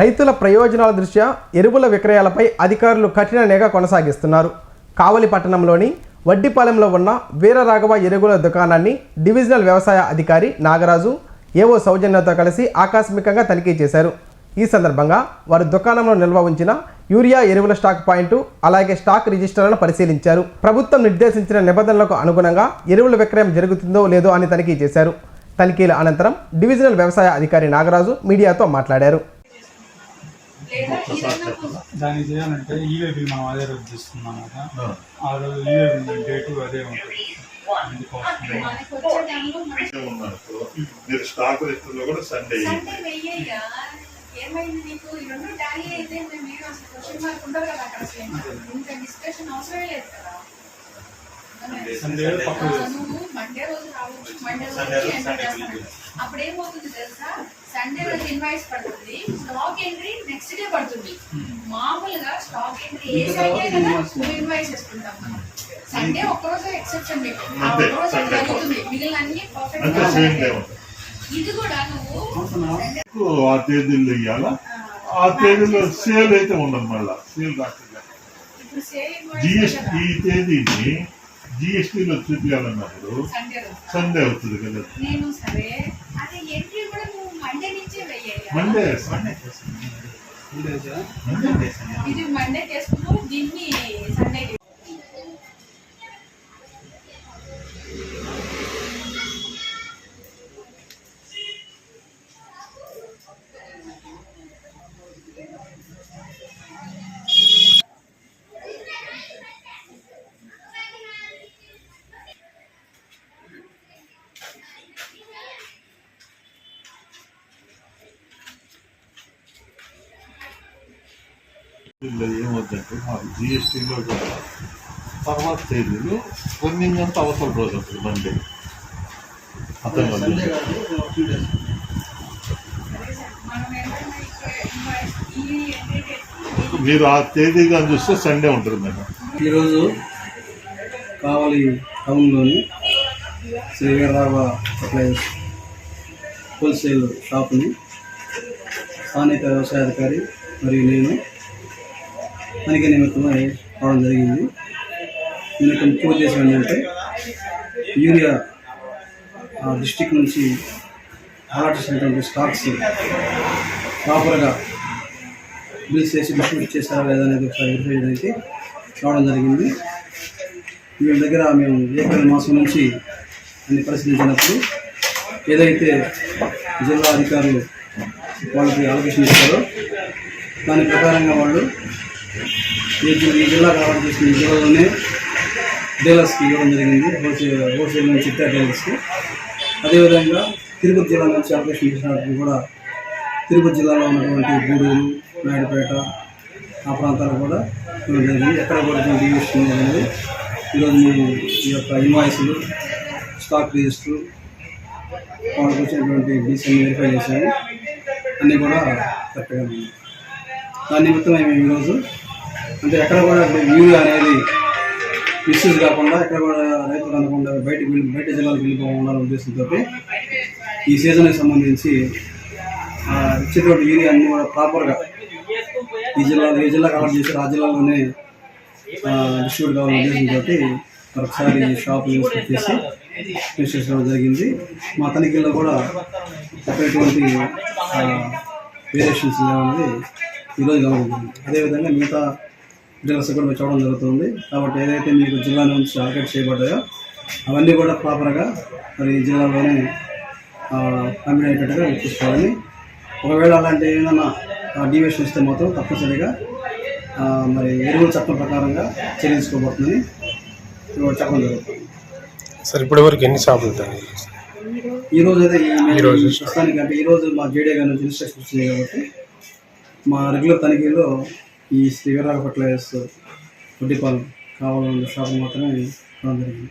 రైతుల ప్రయోజనాల దృష్ట్యా ఎరువుల విక్రయాలపై అధికారులు కఠిన నిఘా కొనసాగిస్తున్నారు. కావలి పట్టణంలోని వడ్డిపాలెంలో ఉన్న వీరరాఘవ ఎరువుల దుకాణాన్ని డివిజనల్ వ్యవసాయ అధికారి నాగరాజు ఏవో సౌజన్యతో కలిసి ఆకస్మికంగా తనిఖీ చేశారు. ఈ సందర్భంగా వారు దుకాణంలో నిల్వ ఉంచిన యూరియా ఎరువుల స్టాక్ పాయింట్ అలాగే స్టాక్ రిజిస్టర్లను పరిశీలించారు. ప్రభుత్వం నిర్దేశించిన నిబంధనలకు అనుగుణంగా ఎరువుల విక్రయం జరుగుతుందో లేదో అని తనిఖీ చేశారు. తనిఖీల అనంతరం డివిజనల్ వ్యవసాయ అధికారి నాగరాజు మీడియాతో మాట్లాడారు. దాన్ని చేయాలంటే ఈవే బిల్ మనం అదే రోజు తీసుకున్నాం కదా. ఆ. రోజు ఈవే బిల్ డేటు అదే ఉంటుంది. మీరు స్టాక్ లిస్టులో కూడా సండే సండే వెయ్యయ్యా. ఏమైంది నీకు? ఈ రెండు టాలీ అయితే మేము ఏం అసలు క్వశ్చన్ మార్క్ ఉండదు కదా అక్కడ అసలు. ఇంత డిస్కషన్ అవసరమే లేదు కదా. సండే ఆ, పక్కన నువ్వు మండే రోజు రావచ్చు. మండే రోజు. అప్పుడు ఏమవుతుంది తెలుసా? సండే రోజు ఇన్వాయిస్ పడుతుంది. స్టాక్ ఎంట్రీ నెక్స్ట్ డే పడుతుంది. మామూలుగా స్టాక్ ఎంట్రీ ఏ సండే కదా నువ్వు ఇన్వాయిస్ చేసుకుంటాం మనం సండే ఒక్కరోజు ఎక్సెప్షన్ మీకు ఆ ఒక్కరోజు జరుగుతుంది. మిగిలిన అన్ని పర్ఫెక్ట్ ఇది కూడా నువ్వు ఆ తేదీల్లో ఇవ్వాలా ఆ తేదీలో సేల్ అయితే ఉండదు మళ్ళా. సేల్ రాకుండా ఇప్పుడు సేల్ జిఎస్టీ ఈ తేదీని జిఎస్టీలో చూపించాలన్నప్పుడు సండే అవుతుంది కదా. నేను సరే అదే ఎంట్రీ మండే మండే సండే ఇది మండే చేసుకున్నావు దీన్ని ఏమవుతుందంటే జిఎస్టీలో కూడా తర్వాత తేదీలు రన్నింగ్ అంతా అవసరం రోజు అప్పుడు మండే అతను మీరు ఆ తేదీగా చూస్తే సండే ఉంటుంది మేడం. ఈరోజు కావలి టౌన్లోని శ్రీ వీరరాఘవ సప్లైస్ హోల్సేల్ షాపుని స్థానిక వ్యవసాయాధికారి మరియు నేను తనిఖీ నిమిత్తమై రావడం జరిగింది. దీని యొక్క ముఖ్య ఉద్దేశం ఏంటంటే యూరియా డిస్టిక్ నుంచి అలాట్ చేసినటువంటి స్టాక్స్ ప్రాపర్గా బిల్స్ చేసి డిస్ట్రిబ్యూట్ చేశారా లేదా అనేది ఒకసారి వెరిఫై చేయడానికి రావడం జరిగింది. వీళ్ళ దగ్గర మేము ఏప్రిల్ మాసం నుంచి అన్ని పరిశీలించినప్పుడు ఏదైతే జిల్లా అధికారులు వాళ్ళకి ఆలోచన ఇస్తారో దాని ప్రకారంగా వాళ్ళు ఈ ఈ జిల్లా కావాలి చేసిన ఈ జిల్లాలోనే డీలర్స్కి ఇవ్వడం జరిగింది. హోల్సేల్ హోల్సేల్ నుంచి ఇతర డీలర్స్కి అదేవిధంగా తిరుపతి జిల్లా నుంచి ఆపరేషన్ చేసినప్పుడు కూడా తిరుపతి జిల్లాలో ఉన్నటువంటి గూడూరు నాయుడుపేట ఆ ప్రాంతాలు కూడా ఇవ్వడం జరిగింది. ఎక్కడ కూడా డివిషన్ అనేది ఈరోజు మీ ఈ యొక్క ఇన్వాయిస్లు స్టాక్ రిజిస్టర్ వాళ్ళకి వచ్చినటువంటి డీసీని వెరిఫై చేశాము అన్నీ కూడా కరెక్ట్గా ఉన్నాయి. దాని నిమిత్తం మేము ఈరోజు అంటే ఎక్కడ కూడా యూరియా అనేది మిస్యూజ్ కాకుండా ఎక్కడ కూడా రైతులు అనకుండా బయటకు వెళ్ళి బయట జిల్లాలకు వెళ్ళిపోవాలనే ఉద్దేశంతో ఈ సీజన్కి సంబంధించి ఇచ్చేటువంటి ఏరియా అన్ని కూడా ప్రాపర్గా ఈ జిల్లా ఏ జిల్లా కవర్ చేసి ఆ జిల్లాలోనే డిస్ట్రిబ్యూట్ కావాలనే ఉద్దేశంతో మరొకసారి షాప్ ఇన్స్పెక్ట్ చేసి రిజిస్ట్రేషన్ జరిగింది. మా తనిఖీల్లో కూడా ఎటువంటి వేరియేషన్స్ లేవనేది ఈరోజు గమనించింది అదేవిధంగా మిగతా డీలర్స్ కూడా చూడడం జరుగుతుంది. కాబట్టి ఏదైతే మీకు జిల్లా నుంచి ఆర్కెట్ చేయబడ్డాయో అవన్నీ కూడా ప్రాపర్గా మరి జిల్లాలోనే కంపెనీ అయ్యేటట్టుగా చూసుకోవాలని ఒకవేళ అలాంటి ఏదైనా డీవియేషన్ ఇస్తే మాత్రం తప్పనిసరిగా మరి ఎరువుల చట్టం ప్రకారంగా చెల్లించుకోబోతుందని చెప్పడం జరుగుతుంది. సార్ ఇప్పటి వరకు ఎన్ని షాపులు ఈ రోజు అయితే ఈ ఈ రోజు ప్రస్తుతానికి అంటే ఈ రోజు మా జేడీ గారి నుంచి ఇన్స్ట్రక్షన్ వచ్చింది కాబట్టి మా రెగ్యులర్ తనిఖీలో ఈ శ్రీ ఎస్ ఫర్టిలైజర్స్ వడ్డీపాలెం కావాలన్న షాప్ మాత్రమే రావడం జరిగింది.